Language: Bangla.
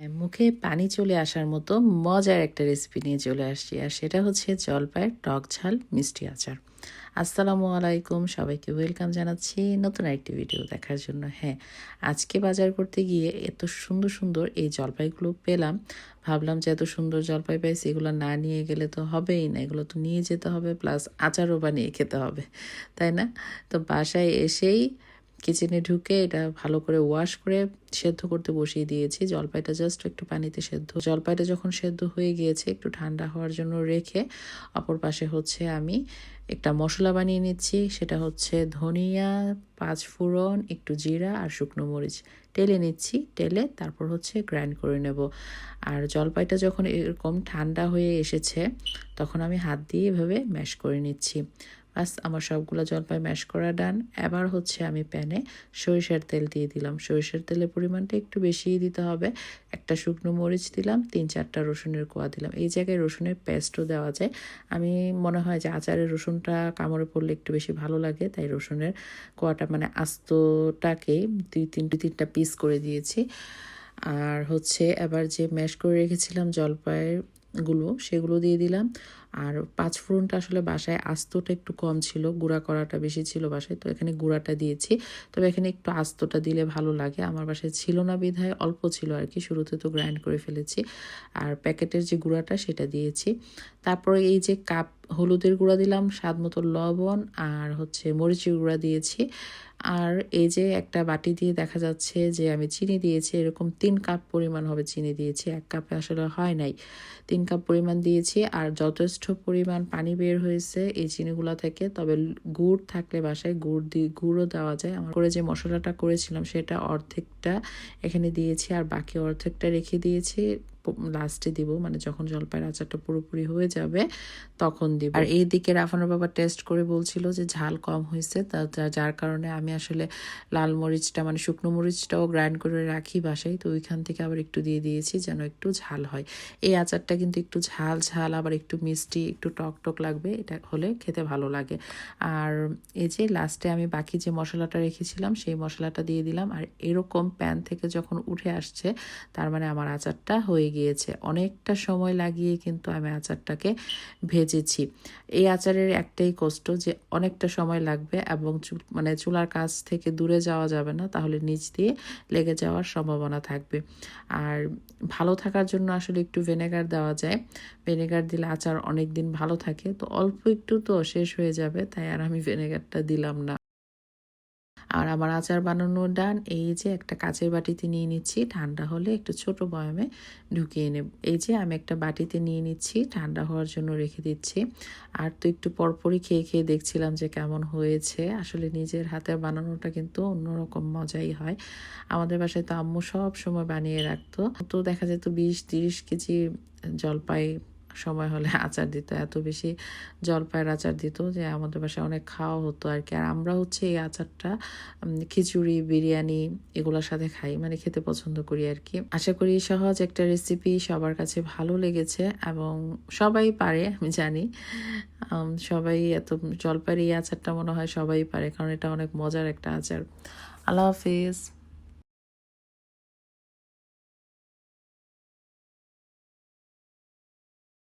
হ্যাঁ, মুখে পানি চলে আসার মতো মজার একটা রেসিপি নিয়ে চলে আসছি। আর সেটা হচ্ছে জলপাইয়ের টক ঝাল মিষ্টি আচার। আসসালামু আলাইকুম সবাইকে ওয়েলকাম জানাচ্ছি নতুন একটি ভিডিও দেখার জন্য। হ্যাঁ আজকে বাজার করতে গিয়ে এত সুন্দর সুন্দর এই জলপাইগুলো পেলাম। ভাবলাম যে এত সুন্দর জলপাই পাইছি এগুলো না নিয়ে গেলে তো হবেই না এগুলো তো নিয়ে যেতে হবে প্লাস আচারও বানিয়ে খেতে হবে। তাই না? তো বাসায় এসেই কিচেনে ঢুকে এটা ভালো করে ওয়াশ করে সেদ্ধ করতে বসিয়ে দিয়েছি। জলপাইটা জাস্ট একটু পানিতে সেদ্ধ। জলপাইটা যখন সেদ্ধ হয়ে গিয়েছে, একটু ঠান্ডা হওয়ার জন্য রেখে অপর পাশে হচ্ছে আমি একটা মশলা বানিয়ে নিচ্ছি। সেটা হচ্ছে ধনিয়া পাঁচ ফোড়ন একটু জিরা আর শুকনো মরিচ। টেলে নিচ্ছি টেলে তারপর হচ্ছে গ্রাইন্ড করে নেব। আর জলপাইটা যখন এরকম ঠান্ডা হয়ে এসেছে, তখন আমি হাত দিয়ে এভাবে ম্যাশ করে নিচ্ছি। বাস আমার সবগুলো জলপাই ম্যাশ করা ডান এবার হচ্ছে আমি প্যানে সরিষার তেল দিয়ে দিলাম। সরিষার তেলের পরিমাণটা একটু বেশিই দিতে হবে। একটা শুকনো মরিচ দিলাম, তিন চারটা রসুনের কোয়া দিলাম। এই জায়গায় রসুনের পেস্টও দেওয়া যায়। আমি, মনে হয় যে আচারের রসুনটা কামড়ে পড়লে একটু বেশি ভালো লাগে, তাই রসুনের কোয়াটা মানে আস্তটাকে দুই তিন, দুই তিনটা পিস করে দিয়েছি। আর হচ্ছে এবার যে ম্যাশ করে রেখেছিলাম জলপাইয়ের গুলো, সেগুলো দিয়ে দিলাম। আর পাঁচ ফোড়নটা আসলে বাসায় আস্তটা একটু কম ছিল, গুঁড়া করাটা বেশি ছিল বাসায়, তো এখানে গুঁড়াটা দিয়েছি। তবে এখানে একটু আস্তটা দিলে ভালো লাগে, আমার বাসায় ছিল না বিধায়, অল্প ছিল আর কি, শুরুতে তো গ্রাইন্ড করে ফেলেছি। আর প্যাকেটের যে গুঁড়াটা, সেটা দিয়েছি। তারপরে এই যে কাপ, হলুদের গুঁড়া দিলাম, স্বাদ মতো লবণ আর হচ্ছে মরিচের গুঁড়া দিয়েছি। আর এই যে একটা বাটি দিয়ে দেখা যাচ্ছে যে আমি চিনি দিয়েছি, এরকম তিন কাপ পরিমাণ হবে চিনি দিয়েছি, এক কাপে আসলে হয় নাই। তিন কাপ পরিমাণ দিয়েছি আর যথেষ্ট পরিমাণ পানি বের হয়েছে এই চিনিগুলো থেকে, তবে গুড় থাকলে বাসায় গুড় দিয়ে গুড়ও দেওয়া যায়। আমার করে যে মশলাটা করেছিলাম সেটা অর্ধেকটা এখানে দিয়েছি আর বাকি অর্ধেকটা রেখে দিয়েছি। লাস্টে দিব মানে যখন জলপাইয়ের আচারটা পুরোপুরি হয়ে যাবে, তখন দিব। আর এই দিকে রাফানোর বাবা টেস্ট করে বলছিল যে ঝাল কম হয়েছে যার কারণে আমি আসলে লাল মরিচটা মানে শুকনো মরিচটাও গ্রাইন্ড করে রাখি বাসায়, তো ওইখান থেকে আবার একটু দিয়ে দিয়েছি যেন একটু ঝাল হয়। এই আচারটা কিন্তু একটু ঝাল ঝাল, আবার একটু মিষ্টি, একটু টক টক লাগবে, এটা হলে খেতে ভালো লাগে। আর এই যে লাস্টে আমি বাকি যে মশলাটা রেখেছিলাম, সেই মশলাটা দিয়ে দিলাম, আর এরকম প্যান থেকে যখন উঠে আসছে, তার মানে আমার আচারটা হয়ে গিয়েছে। অনেকটা সময় লাগিয়ে কিন্তু আমি আচারটাকে ভেজেছি। এই আচারের একটাই কষ্ট যে অনেকটা সময় লাগবে এবং মানে চুলার কাছ থেকে দূরে যাওয়া যাবে না, তাহলে নিচ দিয়ে লেগে যাওয়ার সম্ভাবনা থাকবে। আর ভালো থাকার জন্য আসলে একটু ভিনেগার দেওয়া যায়। ভিনেগার দিলে আচার অনেক দিন ভালো থাকে, তো অল্প একটু তো শেষ হয়ে যাবে, তাই আর আমি ভিনেগারটা দিলাম না। আর আমার আচার বানানোর ডান, এই যে একটা কাচের বাটিতে নিয়ে নিচ্ছি, ঠান্ডা হলে একটু ছোট বয়ামে ঢুকিয়ে নেব। এই যে আমি একটা বাটিতে নিয়ে নিচ্ছি, ঠান্ডা হওয়ার জন্য রেখে দিচ্ছি। আর তো একটু পরপরই খেয়ে খেয়ে দেখছিলাম যে কেমন হয়েছে। আসলে নিজের হাতের বানানোটা কিন্তু অন্যরকম মজাই হয়। আমাদের বাসায় তো আম্মু সব সময় বানিয়ে রাখতো। তো দেখা যেত বিশ তিরিশ কেজি জলপাই সময় হলে আচার দিত, এত বেশি জলপাইয়ের আচার দিত যে আমাদের বাসায় অনেক খাওয়া হতো আর কি আর আমরা হচ্ছে এই আচারটা খিচুড়ি, বিরিয়ানি এগুলোর সাথে খাই মানে খেতে পছন্দ করি আর কি আশা করি সহজ একটা রেসিপি সবার কাছে ভালো লেগেছে এবং সবাই পারে, আমি জানি। সবাই এত জলপাইয়ের এই আচারটা মনে হয় সবাই পারে, কারণ এটা অনেক মজার একটা আচার। আল্লাহ হাফিজ।